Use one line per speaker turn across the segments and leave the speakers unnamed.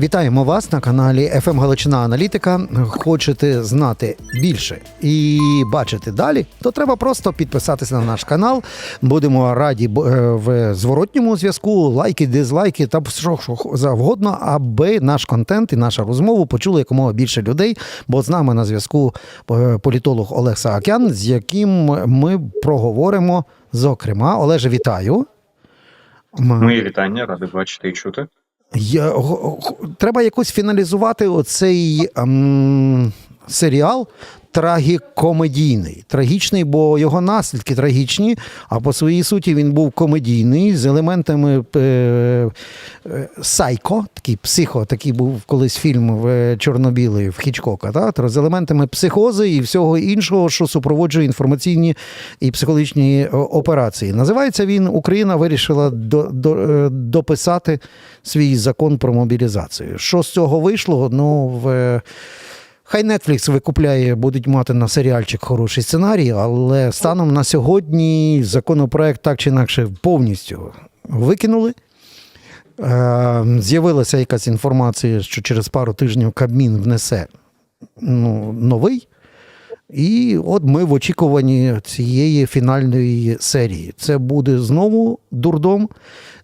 Вітаємо вас на каналі FM Галичина Аналітика. Хочете знати більше і бачити далі, то треба просто підписатися на наш канал. Будемо раді е, в зворотньому зв'язку, лайки, дизлайки та що завгодно, аби наш контент і наша розмову почули якомога більше людей. Бо з нами на зв'язку е, політолог Олег Саакян, з яким ми проговоримо. Зокрема, Олеже, вітаю. М-
Мої вітання, радий бачити і чути.
Я, треба якось фіналізувати оцей ем, серіал трагікомедійний. Трагічний, бо його наслідки трагічні, а по своїй суті він був комедійний з елементами е, е, сайко, такий психо, такий був колись фільм в чорно-білий в Хічкока, та? З елементами психози і всього іншого, що супроводжує інформаційні і психологічні операції. Називається він Україна вирішила до, до, е, дописати свій закон про мобілізацію. Що з цього вийшло? Ну, в... Хай Netflix викупляє, будуть мати на серіальчик хороший сценарій, але станом на сьогодні законопроект так чи інакше повністю викинули. Е, З'явилася якась інформація, що через пару тижнів Кабмін внесе ну, новий. І от ми в очікуванні цієї фінальної серії. Це буде знову дурдом.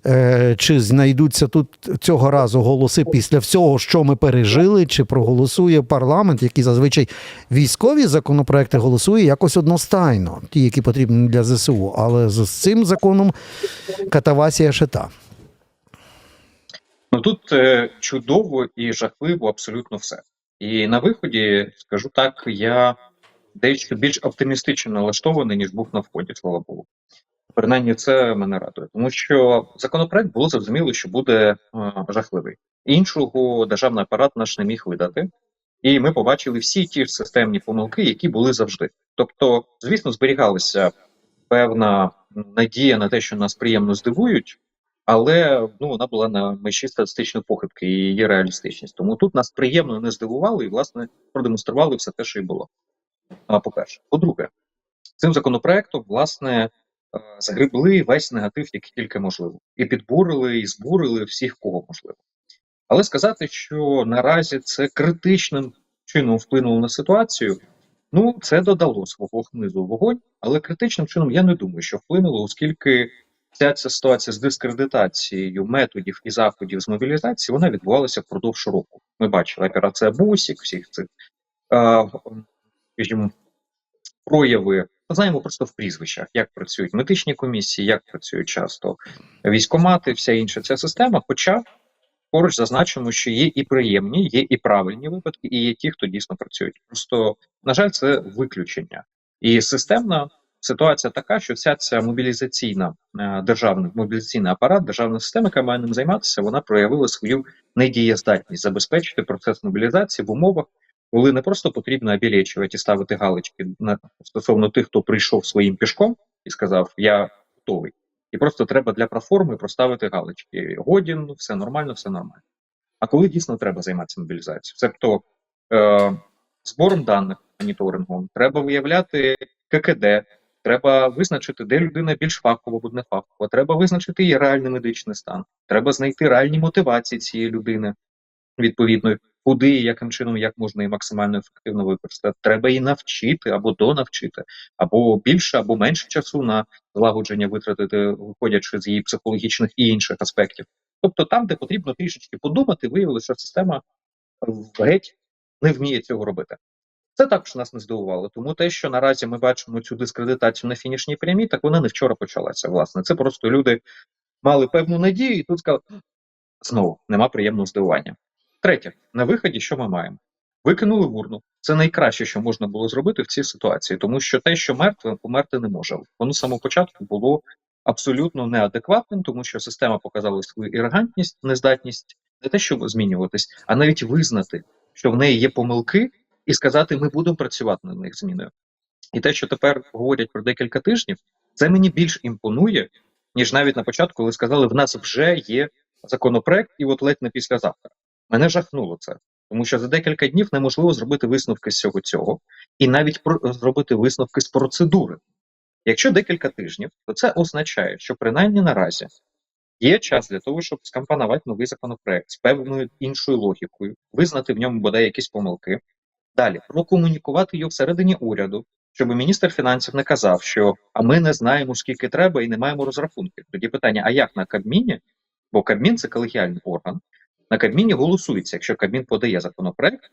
Е, Чи знайдуться тут цього разу голоси після всього, що ми пережили, чи проголосує парламент, який зазвичай військові законопроекти голосує якось одностайно, ті, які потрібні для ЗСУ. Але з цим законом катавасія ще та.
Ну тут е, чудово і жахливо абсолютно все. І на виході, скажу так, я дещо більш оптимістично налаштований, ніж був на вході, слава Богу. Принаймні, це мене радує, тому що законопроект було зрозуміло, що буде е, жахливий. Іншого державний апарат наш не міг видати, і ми побачили всі ті ж системні помилки, які були завжди. Тобто, звісно, зберігалася певна надія на те, що нас приємно здивують, але ну вона була на межі статистичної похибки і її реалістичність. Тому тут нас приємно не здивували і власне продемонстрували все те, що і було. По-перше, по-друге, цим законопроектом власне е, загребли весь негатив, який тільки можливо, і підбурили, і збурили всіх, кого можливо. Але сказати, що наразі це критичним чином вплинуло на ситуацію. Ну, це додало свого хмизу вогонь, але критичним чином я не думаю, що вплинуло, оскільки вся ця ситуація з дискредитацією методів і заходів з мобілізації вона відбувалася впродовж року. Ми бачили операція Бусік, всіх цих е, скажімо, прояви. Ми знаємо просто в прізвищах, як працюють медичні комісії, як працюють часто військомати, вся інша ця система. Хоча поруч зазначимо, що є і приємні, є і правильні випадки, і є ті, хто дійсно працюють. Просто на жаль, це виключення, і системна ситуація така, що вся ця мобілізаційна е, державна мобілізаційний апарат, державна система, яка має ним займатися, вона проявила свою недієздатність забезпечити процес мобілізації в умовах, коли не просто потрібно обілечувати і ставити галочки на стосовно тих, хто прийшов своїм пішком і сказав: Я готовий. І просто треба для проформи проставити галочки. Годін, все нормально, все нормально. А коли дійсно треба займатися мобілізацією? Тобто е, збором даних моніторингом, треба виявляти ККД, треба визначити, де людина більш фахова або не фахова, треба визначити її реальний медичний стан, треба знайти реальні мотивації цієї людини, відповідно, куди і яким чином, як можна її максимально ефективно використати. Треба її навчити або донавчити, або більше, або менше часу на злагодження витратити, виходячи з її психологічних і інших аспектів. Тобто, там, де потрібно трішечки подумати, виявилося, що система геть не вміє цього робити. Це також нас не здивувало. Тому те, що наразі ми бачимо цю дискредитацію на фінішній прямій, так вона не вчора почалася. Власне, це просто люди мали певну надію, і тут сказали знову нема приємного здивування. Третє, на виході, що ми маємо? Викинули в урну. Це найкраще, що можна було зробити в цій ситуації, тому що те, що мертве, померти не може. Воно з самого початку було абсолютно неадекватним, тому що система показала свою іргантність, нездатність не те, щоб змінюватись, а навіть визнати, що в неї є помилки, і сказати, ми будемо працювати над них зміною. І те, що тепер говорять про декілька тижнів, це мені більш імпонує, ніж навіть на початку, коли сказали, в нас вже є законопроект, і от ледь не післязавтра. Мене жахнуло це, тому що за декілька днів неможливо зробити висновки з цього цього, і навіть про зробити висновки з процедури. Якщо декілька тижнів, то це означає, що принаймні наразі Є час для того, щоб скомпонувати новий законопроект з певною іншою логікою, визнати в ньому бодай якісь помилки. Далі прокомунікувати його всередині уряду, щоб міністр фінансів не казав, що а ми не знаємо скільки треба і не маємо розрахунків. Тоді питання: а як на Кабміні? Бо Кабмін це колегіальний орган. На Кабміні голосується, якщо Кабмін подає законопроект,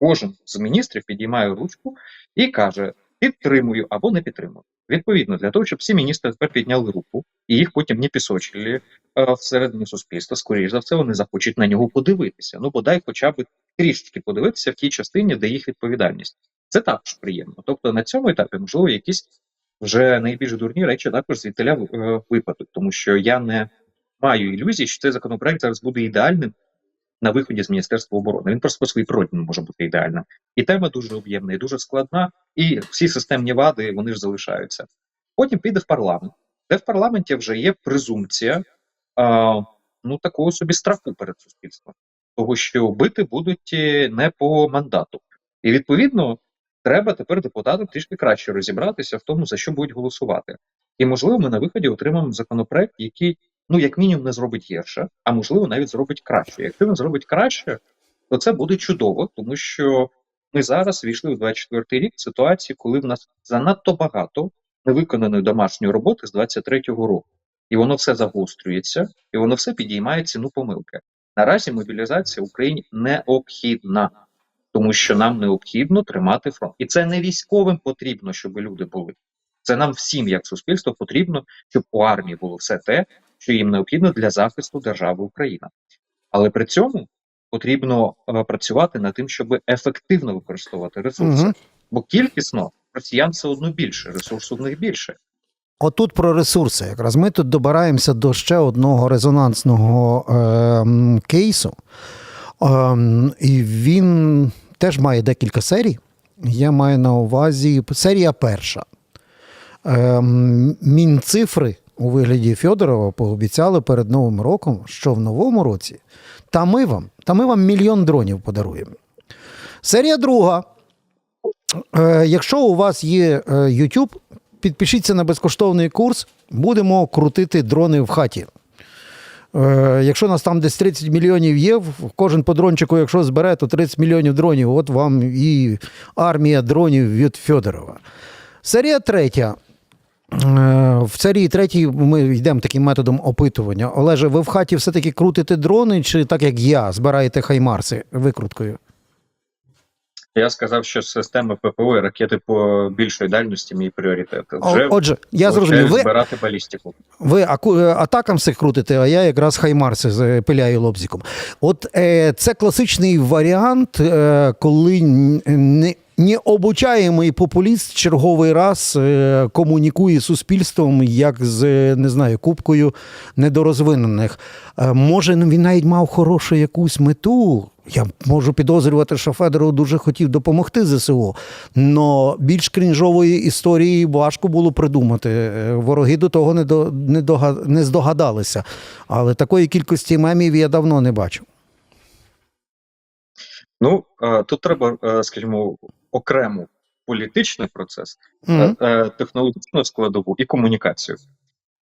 кожен з міністрів підіймає ручку і каже: підтримую або не підтримую. Відповідно, для того, щоб всі міністри тепер підняли руку і їх потім не пісочили е, всередині суспільства, скоріш за все, вони захочуть на нього подивитися. Ну, бодай хоча б трішечки подивитися в тій частині, де їх відповідальність. Це також приємно. Тобто на цьому етапі, можливо, якісь вже найбільш дурні речі також звідтиля е, випадуть, тому що я не маю ілюзій, що цей законопроект зараз буде ідеальним на виході з Міністерства оборони. Він просто по своїй природі не може бути ідеальним. І тема дуже об'ємна, і дуже складна, і всі системні вади вони ж залишаються. Потім піде в парламент, де в парламенті вже є презумпція а, ну такого собі страху перед суспільством, того що бити будуть е, не по мандату. І відповідно треба тепер депутатам трішки краще розібратися в тому, за що будуть голосувати. І можливо, ми на виході отримаємо законопроект, який ну як мінімум не зробить гірше, а можливо навіть зробить краще. Якщо він зробить краще, то це буде чудово, тому що ми зараз війшли в 24-й рік в ситуації, коли в нас занадто багато невиконаної домашньої роботи з 23-го року, і воно все загострюється, і воно все підіймає ціну помилки. Наразі мобілізація в Україні необхідна, тому що нам необхідно тримати фронт, і це не військовим потрібно, щоб люди були. Це нам всім, як суспільство, потрібно, щоб у армії було все те, що їм необхідно для захисту держави Україна. Але при цьому потрібно е, працювати над тим, щоб ефективно використовувати ресурси.
Мгм.
Бо кількісно росіян все одно більше, ресурсу в них більше.
Отут про ресурси. Якраз ми тут добираємося до ще одного резонансного е, кейсу. Ем, і він теж має декілька серій. Я маю на увазі серія перша. Ем, Мінцифри у вигляді Фьодорова пообіцяли перед Новим роком, що в новому році та ми вам, та ми вам мільйон дронів подаруємо. Серія друга. Е, якщо у вас є е, YouTube, підпишіться на безкоштовний курс, будемо крутити дрони в хаті. Е, якщо нас там десь 30 мільйонів є, кожен по дрончику, якщо збере, то 30 мільйонів дронів. От вам і армія дронів від Федорова. Серія третя. Е, В серії третій ми йдемо таким методом опитування. Олеже, ви в хаті все-таки крутите дрони, чи так як я, збираєте хаймарси викруткою?
Я сказав, що системи ППО і ракети по більшої дальності мій пріоритет. Вже
Отже, я зрозумів. Ви,
збирати балістику.
Ви аку- е, атакам всіх крутите, а я якраз хаймарси з- пиляю лобзиком. От е, це класичний варіант, е, коли не. Необучаємий популіст черговий раз е, комунікує суспільством як з е, не знаю кубкою недорозвинених. Е, може, він навіть мав хорошу якусь мету. Я можу підозрювати, що Федоров дуже хотів допомогти ЗСУ. але більш крінжової історії важко було придумати. Е, Вороги до того не, до, не, дога- не здогадалися. Але такої кількості мемів я давно не бачив.
Ну тут треба, е, скажімо, окремо політичний процес, е, е, технологічну складову і комунікацію.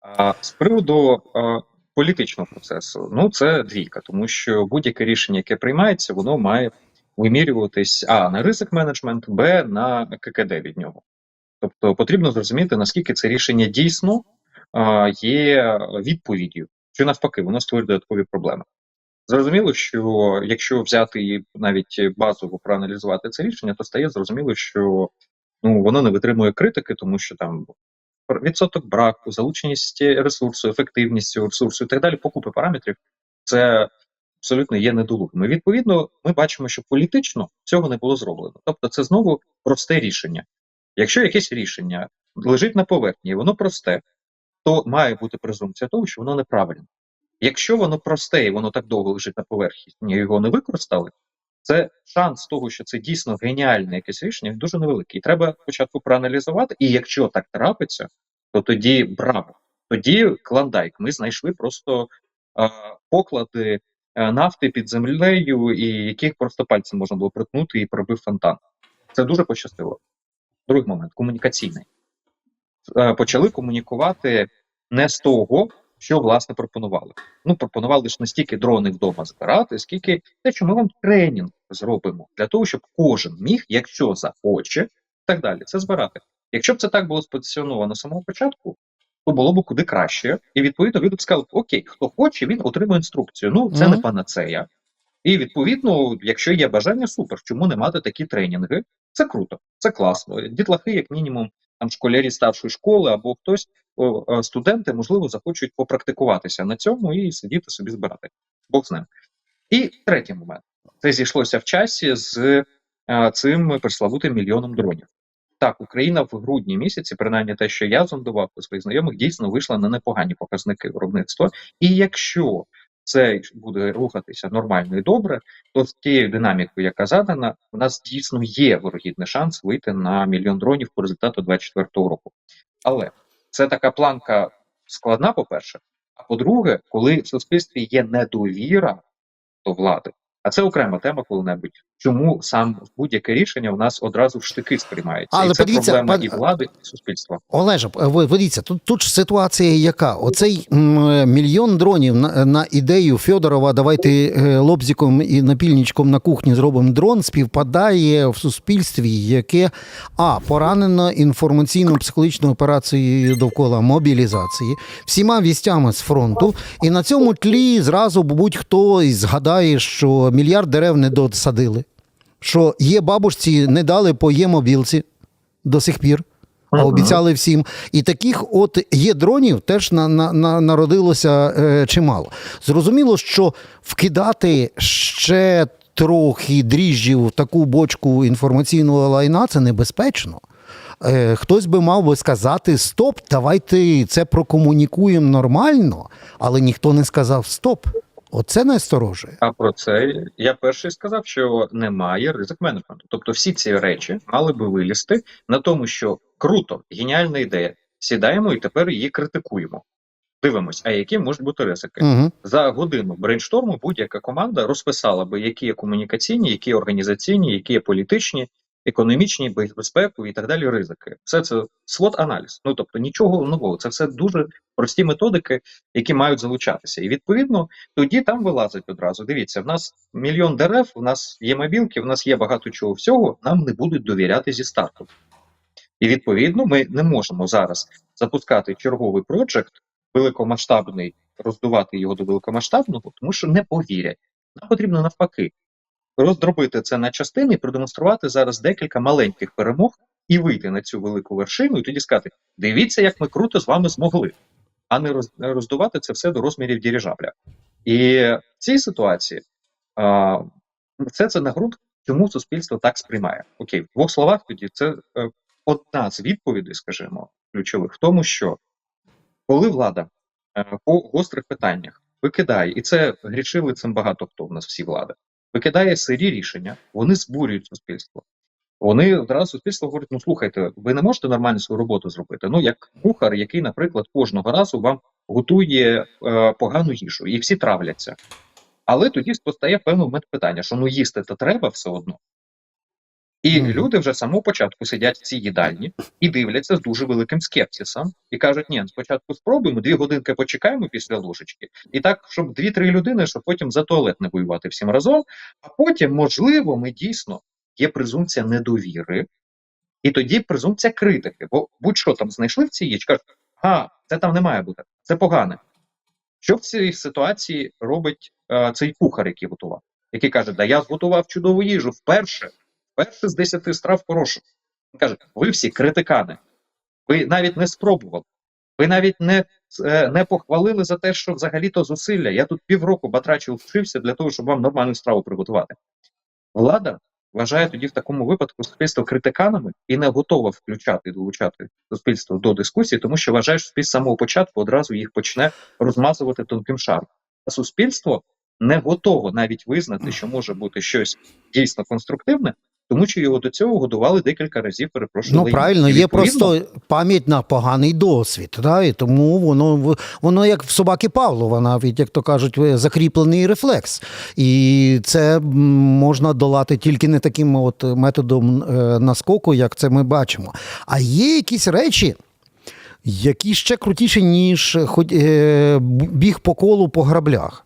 А з приводу е, політичного процесу, ну це двійка, тому що будь-яке рішення, яке приймається, воно має вимірюватись а на ризик менеджмент, б на ККД від нього. Тобто потрібно зрозуміти, наскільки це рішення дійсно є відповіддю, чи навпаки, воно створює додаткові проблеми. Зрозуміло, що якщо взяти і навіть базово проаналізувати це рішення, то стає зрозуміло, що ну воно не витримує критики, тому що там відсоток браку, залученість ресурсу, ефективність ресурсу і так далі, покупи параметрів, це абсолютно є недолугим. І відповідно, ми бачимо, що політично цього не було зроблено. Тобто, це знову просте рішення. Якщо якесь рішення лежить на поверхні, і воно просте, то має бути презумпція того, що воно неправильне. Якщо воно просте і воно так довго лежить на поверхні, його не використали, це шанс того, що це дійсно геніальне якесь рішення, дуже невеликий. Треба спочатку проаналізувати, і якщо так трапиться, то тоді браво. Тоді клондайк. Ми знайшли просто е, поклади е, нафти під землею, і яких просто пальцем можна було притнути і пробив фонтан. Це дуже пощастило. Другий момент комунікаційний. Е, почали комунікувати не з того, що власне пропонували. Ну, пропонували ж не стільки дрони вдома збирати, скільки те, що ми вам тренінг зробимо для того, щоб кожен міг, якщо захоче, і так далі, це збирати. Якщо б це так було спозиціоновано з самого початку, то було б куди краще. І відповідно люди б сказали: Окей, хто хоче, він отримує інструкцію. Ну, це не панацея. І відповідно, якщо є бажання, супер. Чому не мати такі тренінги? Це круто, це класно. Дітлахи, як мінімум, там школярі старшої школи або хтось, е, студенти, можливо, захочуть попрактикуватися на цьому і сидіти собі збирати. Бог з ним. І третій момент: це зійшлося в часі з е, цим преславутим мільйоном дронів. Так, Україна в грудні місяці, принаймні те, що я зондував у своїх знайомих, дійсно вийшла на непогані показники виробництва. І якщо це буде рухатися нормально і добре, то з тією динамікою, яка задана, у нас дійсно є вирогідний шанс вийти на мільйон дронів по результату 2024 року. Але це така планка складна, по-перше. А по-друге, коли в суспільстві є недовіра до влади, а це окрема тема коли-небудь. Чому сам будь-яке рішення у нас одразу в штики сприймається?
Але
і це
подивіться,
проблема
пан-
і влади, і суспільства.
Олеже, ви, ви тут, тут ж ситуація яка? Оцей м, мільйон дронів на, на ідею Федорова, давайте е, лобзиком і напільничком на кухні зробимо дрон, співпадає в суспільстві, яке а поранено інформаційно-психологічною операцією довкола мобілізації, всіма вістями з фронту. І на цьому тлі зразу будь-хто згадає, що мільярд дерев не досадили, що є бабушці, не дали по є мобілці до сих пір а обіцяли всім. І таких от є дронів теж на, на, на, народилося е, чимало. Зрозуміло, що вкидати ще трохи дріжджів в таку бочку інформаційного лайна це небезпечно. Е, хтось би мав би сказати: Стоп, давайте це прокомунікуємо нормально, але ніхто не сказав стоп. Оце насторожує.
А про це я перший сказав, що немає ризик менеджменту. Тобто всі ці речі мали би вилізти на тому, що круто, геніальна ідея. Сідаємо і тепер її критикуємо. Дивимось, а які можуть бути ризики.
Угу.
За годину брейншторму будь-яка команда розписала би, які є комунікаційні, які є організаційні, які є політичні, економічні, безпекові і так далі ризики. Все це свот аналіз. Ну тобто нічого нового. Це все дуже прості методики, які мають залучатися. І відповідно тоді там вилазить одразу. Дивіться, в нас мільйон дерев, в нас є мобілки, в нас є багато чого всього. Нам не будуть довіряти зі старту. І відповідно ми не можемо зараз запускати черговий проджект великомасштабний, роздувати його до великомасштабного, тому що не повірять. Нам потрібно навпаки роздробити це на частини і продемонструвати зараз декілька маленьких перемог і вийти на цю велику вершину, і тоді сказати: дивіться, як ми круто з вами змогли, а не роздувати це все до розмірів діріжабля. І в цій ситуації а, це це на ґрунт, чому суспільство так сприймає. Окей, в двох словах тоді це е, одна з відповідей, скажімо, ключових в тому, що коли влада е, по гострих питаннях викидає, і це грішили цим багато хто в нас всі влади, викидає сирі рішення, вони збурюють суспільство. Вони одразу суспільство говорить: ну слухайте, ви не можете нормально свою роботу зробити. Ну, як кухар, який, наприклад, кожного разу вам готує е, погану їжу, і всі травляться. Але тоді постає певний момент питання, що ну їсти то треба все одно. І люди вже з самого початку сидять в цій їдальні і дивляться з дуже великим скепсисом, і кажуть: ні, спочатку спробуємо, дві годинки почекаємо після ложечки, і так, щоб дві-три людини, щоб потім за туалет не воювати всім разом. А потім, можливо, ми дійсно є презумпція недовіри, і тоді презумпція критики. Бо будь-що там знайшли в цій їжі, кажуть, а, це там не має бути, це погане. Що в цій ситуації робить е, цей кухар, який готував? Який каже, да я зготував чудову їжу вперше, вперше з 10 страв хороших. Він каже, ви всі критикани, ви навіть не спробували, ви навіть не, е, не похвалили за те, що взагалі-то зусилля. Я тут півроку батрачив вчився для того, щоб вам нормальну страву приготувати. Влада вважає тоді в такому випадку суспільство критиканами і не готова включати і долучати суспільство до дискусії, тому що вважає, що суспільство з самого початку одразу їх почне розмазувати тонким шаром. А суспільство не готово навіть визнати, що може бути щось дійсно конструктивне, тому що його до цього годували декілька разів. Перепрошую.
Ну правильно, є просто пам'ять на поганий досвід, да? і тому воно воно як в собаки Павлова, навіть як то кажуть, е, закріплений рефлекс. І це можна долати тільки не таким от методом е, наскоку, як це ми бачимо. А є якісь речі. які ще крутіші, ніж хоч, е, біг по колу по граблях.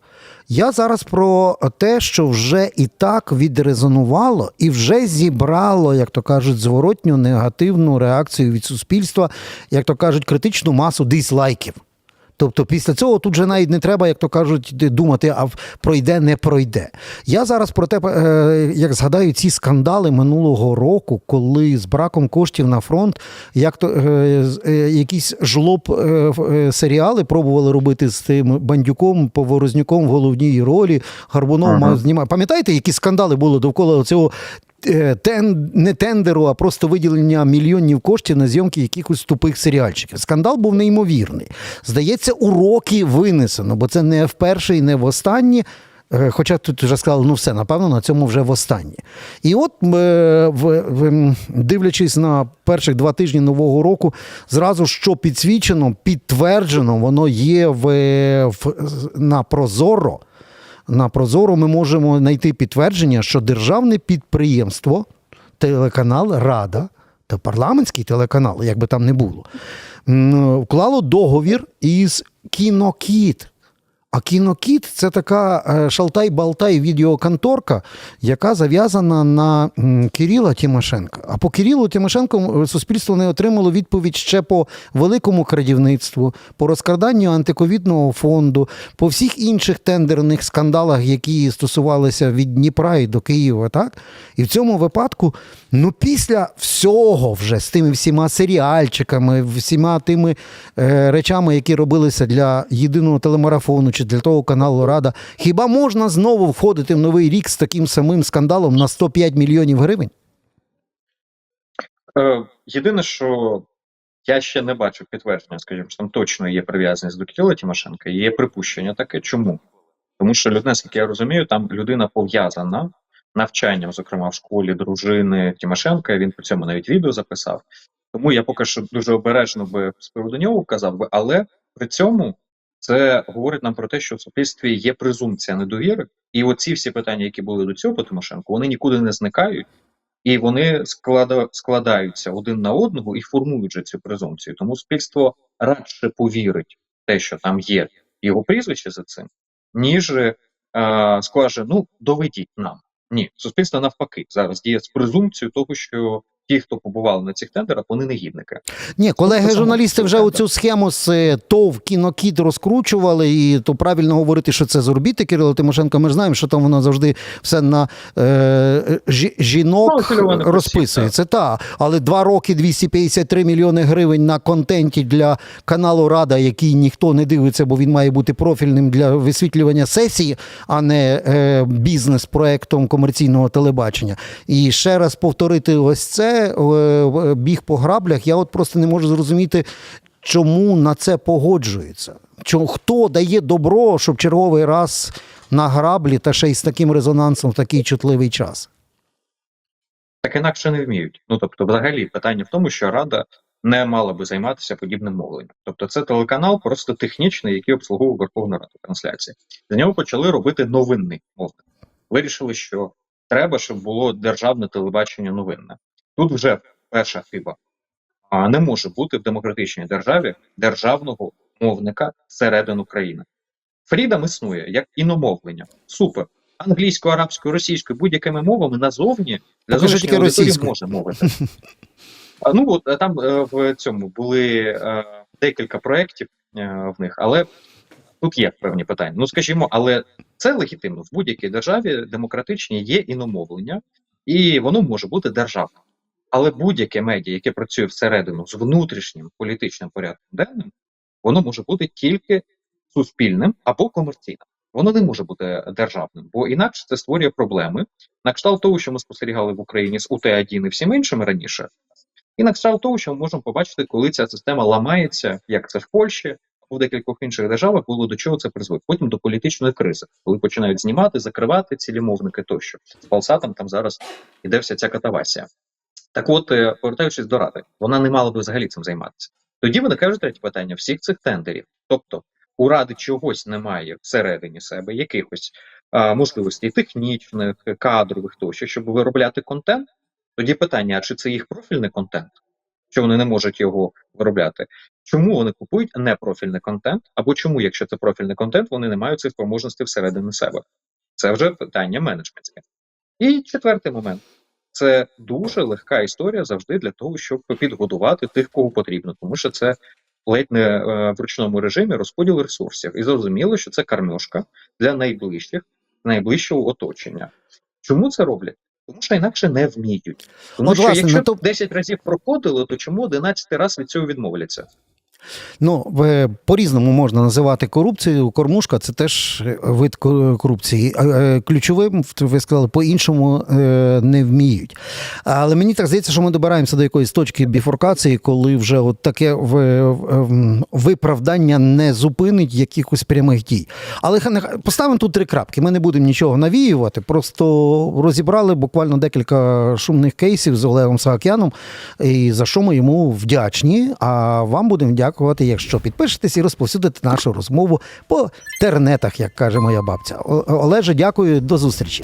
Я зараз про те, що вже і так відрезонувало, і вже зібрало, як то кажуть, зворотню негативну реакцію від суспільства, як то кажуть, критичну масу дизлайків. Тобто після цього тут же навіть не треба, як то кажуть, думати, а пройде, не пройде. Я зараз про те, е, як згадаю ці скандали минулого року, коли з браком коштів на фронт, як то е, е, якісь жлоб серіали пробували робити з тим бандюком, поворознюком в головній ролі. Гарбунов
Ага.
мав знімати. Пам'ятаєте, які скандали були довкола цього? Е, Тен, не тендеру, а просто виділення мільйонів коштів на зйомки якихось тупих серіальчиків. Скандал був неймовірний. Здається, уроки винесено, бо це не вперше і не востаннє. Е, Хоча тут вже сказали, ну все, напевно, на цьому вже востаннє. І от, е, в, в, дивлячись на перших два тижні нового року, зразу що підсвічено, підтверджено, воно є в, в, на Прозоро. На Прозоро ми можемо знайти підтвердження, що державне підприємство, телеканал Рада та парламентський телеканал, як би там не було, вклало договір із Кінокіт. А кінокіт це така е, шалтай-балтай відеоконторка, яка зав'язана на Кирила Тимошенка. А по Кирилу Тимошенко суспільство не отримало відповідь ще по великому крадівництву, по розкраданню антиковідного фонду, по всіх інших тендерних скандалах, які стосувалися від Дніпра і до Києва. Так? І в цьому випадку, ну після всього вже з тими всіма серіальчиками, всіма тими е, речами, які робилися для єдиного телемарафону чи для того каналу Рада, хіба можна знову входити в новий рік з таким самим скандалом на 105 мільйонів гривень?
Е, єдине, що я ще не бачив підтвердження, скажімо, що там точно є прив'язаність до Кирила Тимошенка, є припущення таке. Чому? Тому що людина, наскільки я розумію, там людина пов'язана навчанням, зокрема в школі дружини Тимошенка. Він при цьому навіть відео записав. Тому я поки що дуже обережно би з приводу нього казав би, але при цьому це говорить нам про те, що в суспільстві є презумпція недовіри, і оці всі питання, які були до цього по Тимошенку, вони нікуди не зникають. І вони склада, складаються один на одного і формують же цю презумпцію. Тому суспільство радше повірить в те, що там є його прізвище за цим, ніж е, скаже: ну доведіть нам. Ні, суспільство навпаки зараз діє з презумпцією того, що ті, хто побували на цих тендерах, вони негідники.
Ні, колеги-журналісти вже
це,
оцю схему з е, ТОВ кінокіт розкручували, і то правильно говорити, що це з орбіти Кирила Тимошенко. Ми ж знаємо, що там воно завжди все на е, жі- жінок розписується. Та, але два роки 253 мільйони гривень на контенті для каналу Рада, який ніхто не дивиться, бо він має бути профільним для висвітлювання сесії, а не е, бізнес-проектом комерційного телебачення. І ще раз повторити ось це е, е, біг по граблях. Я от просто не можу зрозуміти, чому на це погоджується. Чому, хто дає добро, щоб черговий раз на граблі та ще й з таким резонансом в такий чутливий час?
Так інакше не вміють. Ну тобто, взагалі, питання в тому, що рада не мала би займатися подібним мовленням. Тобто, це телеканал просто технічний, який обслуговує Верховну Раду трансляції. З нього почали робити новинний мовник. Вирішили, що треба, щоб було державне телебачення новинне. Тут вже перша хиба. А не може бути в демократичній державі державного мовника середин України. Фрідом існує як іномовлення. Супер. Англійською, арабською, російською, будь-якими мовами назовні для зовнішньої аудиторії може мовити. А, ну от там е, в цьому були е, декілька проєктів е, в них, але тут є певні питання. Ну скажімо, але це легітимно в будь-якій державі демократичній є іномовлення, і воно може бути державним. Але будь-яке медіа, яке працює всередину з внутрішнім політичним порядком денним, воно може бути тільки суспільним або комерційним. Воно не може бути державним, бо інакше це створює проблеми на кшталт того, що ми спостерігали в Україні з УТ-1 і всім іншими раніше, і на кшталт того, що ми можемо побачити, коли ця система ламається, як це в Польщі в декількох інших державах було до чого це призводить. Потім до політичної кризи, коли починають знімати, закривати цілі мовники тощо. З Палсатом там зараз іде вся ця катавасія. Так от, е, повертаючись до ради, вона не мала би взагалі цим займатися. Тоді виникає вже третє питання всіх цих тендерів. Тобто, у ради чогось немає всередині себе, якихось а, можливостей технічних, кадрових тощо, щоб виробляти контент. Тоді питання: а чи це їх профільний контент, що вони не можуть його виробляти? Чому вони купують непрофільний контент, або чому, якщо це профільний контент, вони не мають цих спроможностей всередині себе? Це вже питання менеджментське. І четвертий момент це дуже легка історія завжди для того, щоб підгодувати тих, кого потрібно, тому що це ледь не е, в ручному режимі розподіл ресурсів. І зрозуміло, що це кармьошка для найближчих, найближчого оточення. Чому це роблять? Тому що інакше не вміють. Тому
От,
що
власне,
якщо
на то-
10 разів проходили, то чому 11 раз від цього відмовляться?
Ну, е, по-різному можна називати корупцію. Кормушка це теж е, вид корупції. Е, Ключовим, ви сказали, по-іншому не вміють. Але мені так здається, що ми добираємося до якоїсь точки біфуркації, коли вже от таке виправдання не зупинить якихось прямих дій. Але поставимо тут три крапки. Ми не будемо нічого навіювати, просто розібрали буквально декілька шумних кейсів з Олегом Саакяном, і за що ми йому вдячні. А вам будемо дякувати, якщо підпишетесь і розповсюдите нашу розмову по тернетах, як каже моя бабця. Олеже, дякую, до зустрічі.